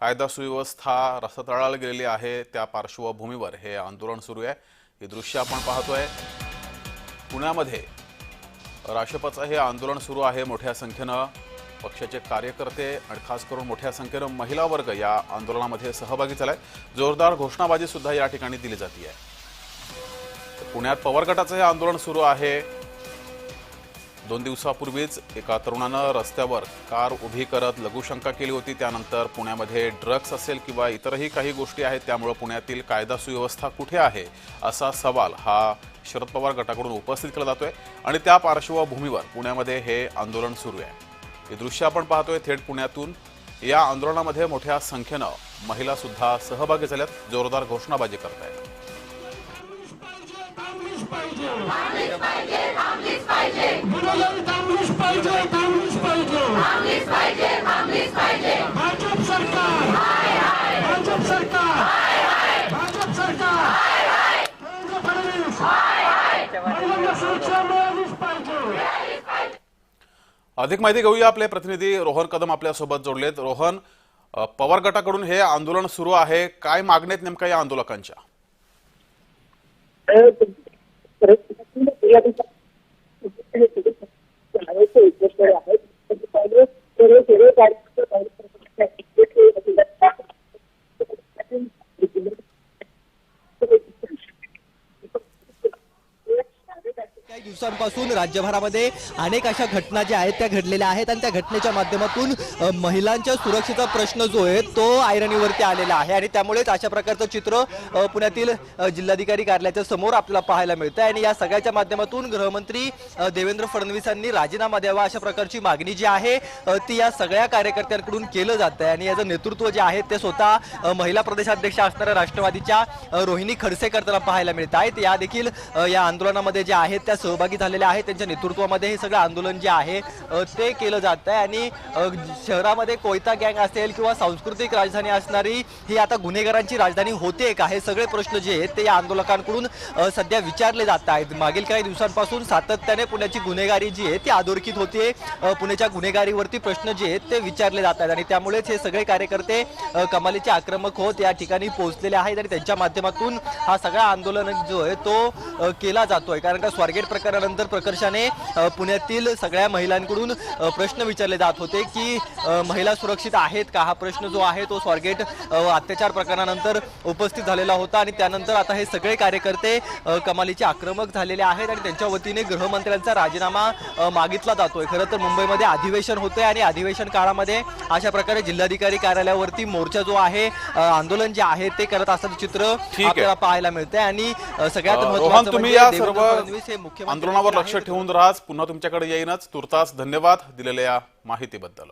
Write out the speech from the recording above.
कायदा सुव्यवस्था रसतळाला गेलेली आहे त्या पार्श्वभूमीवर हे आंदोलन सुरू आहे. हे दृश्य आपण पाहतोय. पुण्यामध्ये राष्ट्रपचं हे आंदोलन सुरू आहे मोठ्या संख्येनं. पक्षाचे कार्यकर्ते आणि खास करून मोठ्या संख्येनं महिला वर्ग या आंदोलनामध्ये सहभागी झालाय. जोरदार घोषणाबाजी सुद्धा या ठिकाणी दिली जाते पुण्यात पवार गटाचं हे आंदोलन सुरू आहे. दोन दिवसापूर्वीच एका तरुणानं रस्त्यावर कार उभी करत लघुशंका केली होती. त्यानंतर पुण्यामध्ये ड्रग्स असेल किंवा इतरही काही गोष्टी आहेत त्यामुळं पुण्यातील कायदा सुव्यवस्था कुठे आहे असा सवाल हा शरद पवार गटाकडून उपस्थित केला जातोय. आणि त्या पार्श्वभूमीवर पुण्यामध्ये हे आंदोलन सुरू आहे. हे दृश्य आपण पाहतोय थेट पुण्यातून. या आंदोलनामध्ये मोठ्या संख्येनं महिलासुद्धा सहभागी झाल्यात. जोरदार घोषणाबाजी करत आहेत. गुन्हेगारी भाजप सरकार. भाजप सरकार. भाजप सरकार. देवेंद्र फडणवीस. महिलांना सुरक्षा मिळालीच पाहिजे. अधिक माहिती घेऊया आपले प्रतिनिधी रोहन कदम आपल्यासोबत जोडलेत. रोहन अ, पवार गटाकडून हे आंदोलन सुरू आहे. काय मागण्यात नेमक्या या आंदोलकांच्या? काही दिवसांपासून राज्यभरामध्ये अनेक अशा घटना ज्या आहेत त्या घडलेल्या आहेत आणि त्या घटनेच्या माध्यमातून महिलांच्या सुरक्षेचा प्रश्न जो आहे तो ऐरणीवरती आलेला आहे. आणि त्यामुळेच अशा प्रकारचं चित्र पुण्यातील जिल्हाधिकारी कार्यालयाच्या समोर आपल्याला पाहायला मिळतं आणि या सगळ्याच्या माध्यमातून गृहमंत्री देवेंद्र फडणवीसांनी राजीनामा द्यावा अशा प्रकारची मागणी जी आहे ती या सगळ्या कार्यकर्त्यांकडून केलं जात आहे आणि याचं नेतृत्व जे आहे ते स्वतः महिला प्रदेशाध्यक्ष असणाऱ्या राष्ट्रवादीच्या रोहिणी खडसे करताना पाहायला मिळत आहेत. या देखील या आंदोलनामध्ये जे आहेत त्या सहभागी झालेले आहेत. त्यांच्या नेतृत्वामध्ये हे सगळं आंदोलन जे आहे ते केलं जात आहे आणि शहरामध्ये कोयता गँग असेल किंवा सांस्कृतिक राजधानी असणारी ही आता गुन्हेगारांची राजधानी होते का? हे सगळे प्रश्न जे आहेत ते या आंदोलकांकडून सध्या विचारले जात आहेत. मागील काही दिवसांपासून सातत्याने पुण्याची गुन्हेगारी जी आहे ती अधोरेखित होते. पुण्याच्या गुन्हेगारीवरती प्रश्न जे आहेत ते विचारले जात आहेत. आणि त्यामुळेच हे सगळे कार्यकर्ते कमालीचे आक्रमक होत या ठिकाणी पोहोचलेले आहेत. आणि त्यांच्या माध्यमातून हा सगळा आंदोलन जो आहे तो केला जातोय. कारण का स्वारगेट प्रकरणानंतर प्रकर्षाने पुण्यातील सगळ्या महिलांकडून प्रश्न विचारले जात होते की महिला सुरक्षित आहेत का हा प्रश्न जो आहे तो स्वारगेट अत्याचार प्रकरणानंतर उपस्थित झालेला होता आणि त्यानंतर आता हे सगळे कार्यकर्ते कमालीचे आक्रमक झालेले आहेत आणि त्यांच्या वतीने गृहमंत्र्यांचा राजीनामा मागितला जातोय खरं तर मुंबईमध्ये अधिवेशन होते आणि अधिवेशन काळामध्ये अशा प्रकारे जिल्हाधिकारी कार्यालयावरती मोर्चा जो आहे आंदोलन जे आहे ते करत असल्याचं चित्र. आपल्याला पाहायला मिळतंय आणि सगळ्यात तुम्ही म्हणजे देवेंद्र फडणवीस हे मुख्यमंत्री आंदोलनावर लक्ष ठेवून राहाच पुन्हा तुमच्याकडे येईनच. तुर्तास धन्यवाद दिलेल्या या माहितीबद्दल.